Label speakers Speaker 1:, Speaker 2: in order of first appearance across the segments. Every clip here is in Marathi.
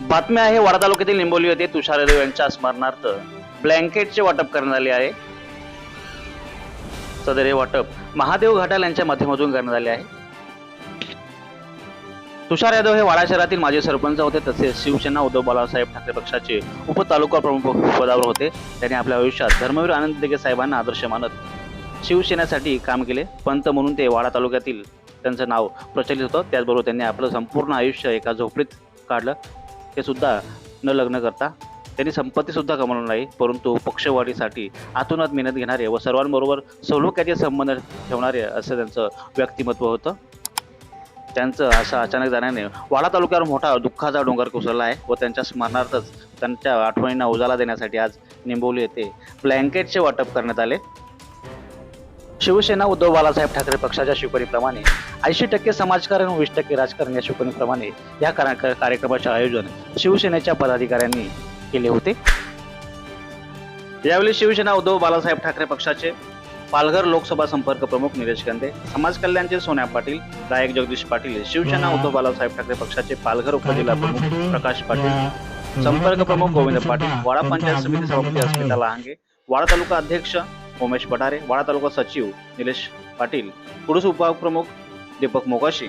Speaker 1: बातम्या आहे वाडा तालुक्यातील निंबोली येथे तुषार यादव यांच्या स्मरणार्थ. ब्लँकेटचे वाटप करण्यात आले आहे. सदर हे वाटप महादेव घाटाल यांच्या माध्यमातून करण्यात आले आहे. तुषार यादव हे वाडा शहरातील माजी सरपंच होते तसेच शिवसेना उद्धव बाळासाहेब ठाकरे पक्षाचे उपतालुका प्रमुख पदावर होते. त्यांनी आपल्या आयुष्यात धर्मवीर आनंद दिगे साहेबांना आदर्श मानत शिवसेनेसाठी काम केले. पंत म्हणून ते वाडा तालुक्यातील त्यांचं नाव प्रचलित होतं. त्याचबरोबर त्यांनी आपलं संपूर्ण आयुष्य एका झोपडीत काढलं. हे सुद्धा न लग्न करता त्यांनी संपत्तीसुद्धा कमावली नाही परंतु पक्षवाढीसाठी आतोनात मेहनत घेणारे व सर्वांबरोबर सलोख्याचे संबंध ठेवणारे असं त्यांचं व्यक्तिमत्व होतं. त्यांचं असं अचानक जाण्याने वाडा तालुक्यावर मोठा दुःखाचा डोंगर कोसळला आहे व त्यांच्या स्मरणार्थच त्यांच्या आठवणींना उजाला देण्यासाठी आज निंबोली येथे ब्लँकेटचे वाटप करण्यात आले. शिवसेना उद्धव बाळासाहेब ठाकरे पक्षाच्या शिकवणीप्रमाणे ऐंशी टक्के समाजकारण वीस टक्के राजकारण या शिकवणीप्रमाणे या कार्यक्रमाचे आयोजन शिवसेनेच्या पदाधिकाऱ्यांनी केले होते. यावेळी शिवसेना उद्धव बाळासाहेब ठाकरे पक्षाचे पालघर लोकसभा संपर्क प्रमुख निलेश कंदे समाज कल्याणचे सोन्या पाटील गायक जगदीश पाटील शिवसेना उद्धव बाळासाहेब ठाकरे पक्षाचे पालघर उपजिल्हा प्रमुख प्रकाश पाटील संपर्क प्रमुख गोविंद पाटील वाडा पंचायत समिती सभापती अस्मिता लहांगे वाडा तालुका अध्यक्ष उमेश पठारे वाडा तालुका सचिव निलेश पाटील कुडूस उपप्रमुख दीपक मोकाशी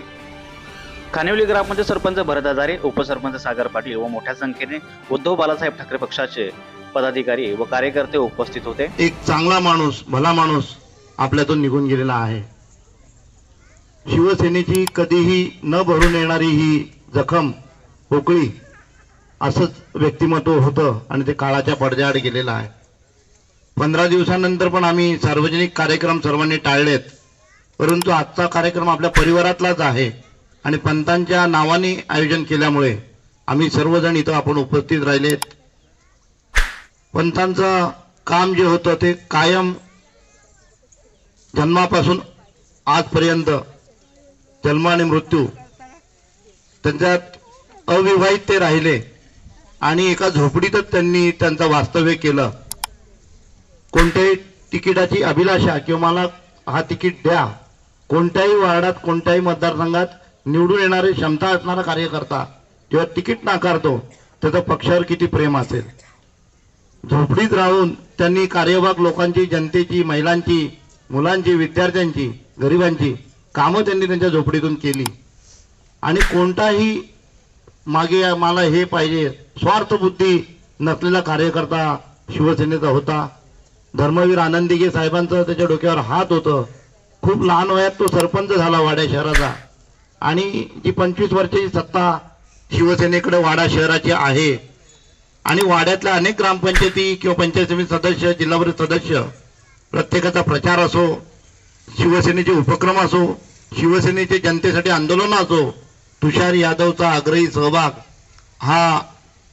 Speaker 1: खानिवली ग्रामपंचायत सरपंच भरत हजारे उपसरपंच सागर पाटील व मोठ्या संख्येने उद्धव बालासाहेब ठाकरे पक्षाचे पदाधिकारी व कार्यकर्ते उपस्थित होते.
Speaker 2: एक चांगला माणूस भला माणूस आपल्यातून निघून गेलेला आहे. शिवसेनेची कधीही न भरून येणारी ही जखम पोकळी असंच व्यक्तिमत्व होतं आणि ते काळाच्या पडद्याआड गेलेलं आहे. पंधरा दिवसानंतर पण आम्ही सार्वजनिक कार्यक्रम सर्वांनी टाळलेत. परंतु आजचा कार्यक्रम आपल्या परिवारातलाच आहे आणि पंतांच्या नावाने आयोजन केल्यामुळे आम्ही सर्वजण इथं आपण उपस्थित राहिलेत. पंतांचं काम जे होतं ते कायम जन्मापासून आजपर्यंत जन्म आणि मृत्यू त्यांच्यात अविवाहित ते राहिले आणि एका झोपडीतच त्यांनी त्यांचं वास्तव्य केलं. कोणत्याही तिकिटाची अभिलाषा किंवा मला हा तिकीट द्या. कोणत्याही वार्डात कोणत्याही मतदारसंघात निवडून येणारी क्षमता असणारा कार्यकर्ता जेव्हा तिकीट नाकारतो त्याचं पक्षावर किती प्रेम असेल. झोपडीत राहून त्यांनी कार्यभाग लोकांची जनतेची महिलांची मुलांची विद्यार्थ्यांची गरिबांची कामं त्यांनी त्यांच्या झोपडीतून केली. आणि कोणताही मागे मला हे पाहिजे स्वार्थ बुद्धी नसलेला कार्यकर्ता शिवसेनेचा होता. धर्मवीर आनंदीगे साहेबांचं त्याच्या डोक्यावर हात होतं. खूप लहान वयात तो सरपंच झाला वाड्या शहराचा. आणि जी पंचवीस वर्षाची सत्ता शिवसेनेकडे वाडा शहराची आहे. आणि वाड्यातल्या अनेक ग्रामपंचायती किंवा पंचायत समिती सदस्य जिल्हा परिषद सदस्य प्रत्येकाचा प्रचार असो शिवसेनेचे उपक्रम असो शिवसेनेचे जनतेसाठी आंदोलन असो तुषार यादवचा आग्रही सहभाग हा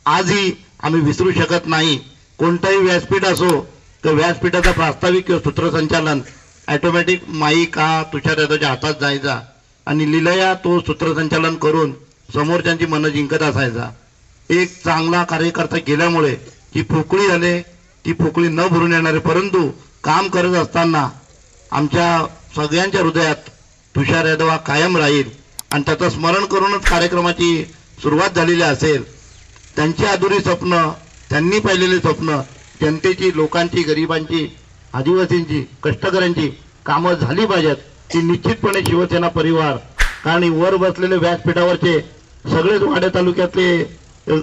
Speaker 2: आजही आम्ही विसरू शकत नाही. कोणताही व्यासपीठ असो तर व्यासपीठाचा प्रास्ताविक किंवा सूत्रसंचालन ऑटोमॅटिक माई का तुषार यादवच्या हातात जायचा आणि लिलया तो सूत्रसंचालन करून समोरच्यांची मनं जिंकत असायचा. एक चांगला कार्यकर्ता गेल्यामुळे जी पोकळी झाले ती पोकळी न भरून येणारे परंतु काम करत असताना आमच्या सगळ्यांच्या हृदयात तुषार यादव हा कायम राहील आणि त्याचं स्मरण करूनच कार्यक्रमाची सुरुवात झालेली असेल. त्यांची अधुरी स्वप्न त्यांनी पाहिलेली स्वप्न जनतेची लोकांची गरिबांची आदिवासींची कष्टकऱ्यांची कामं झाली पाहिजेत. ती निश्चितपणे शिवसेना परिवार. कारण वर बसलेले व्यासपीठावरचे सगळेच वाड्या तालुक्यातले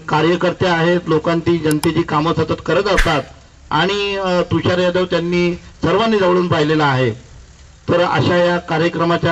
Speaker 2: कार्यकर्ते आहेत. लोकांची जनतेची कामं सतत करत असतात. आणि तुषार यादव त्यांनी सर्वांनी जवळून पाहिलेला आहे. तर अशा या कार्यक्रमाच्या